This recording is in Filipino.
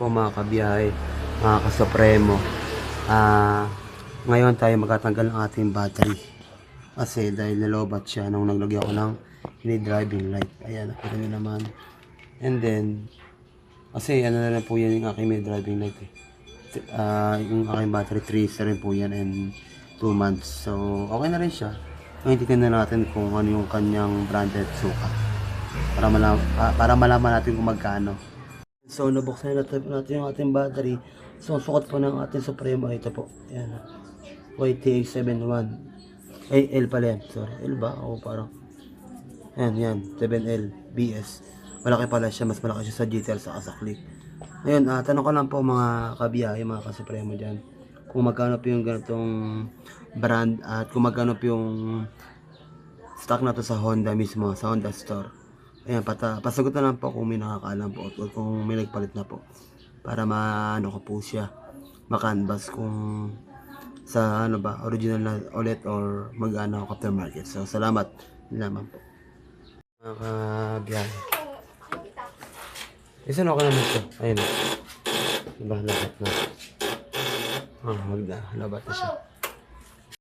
po mga kabiyahe, mga kasopremo. Ah, ngayon tayo magtatanggal ng ating battery. Kasi dahil nalobat siya nung naglagyan ko ng mini driving light. Ayan, nakita nyo naman. And then, kasi ano na rin po yan yung aking mini driving light eh. Ah, yung aking battery 3 na rin po yan and 2 months. So, okay na rin siya. Ngayon tingnan na natin kung ano yung kanyang branded sukat. Para malaman, para malaman natin kung magkano. So, nabuksan natin, natin yung ating battery. So, sukat po ng ating Supremo, ito po. Ayan. YTX71. Ay, L pala yan. Sorry. L ba? O parang. Ayan, yan. 7L. BS. Malaki pala siya. Mas malaki siya sa GTL sa Click. Ngayon, ah, tanong ko lang po mga kabiyahe, mga kasupremo dyan. Kung magkano po yung ganitong brand at kung magkano po yung stock na to sa Honda mismo, sa Honda Store. Ayan, pata, pasagot na lang po kung may nakakaalam po o kung may nagpalit na po. Para maano ko po siya, makanvas kung sa ano ba, original na ulit or mag-ano aftermarket. So, salamat. Lamang po. Mga kabiyahe. Isa na ako naman ito. Ayun. Diba, labat na. Ah, magda. Labat na siya.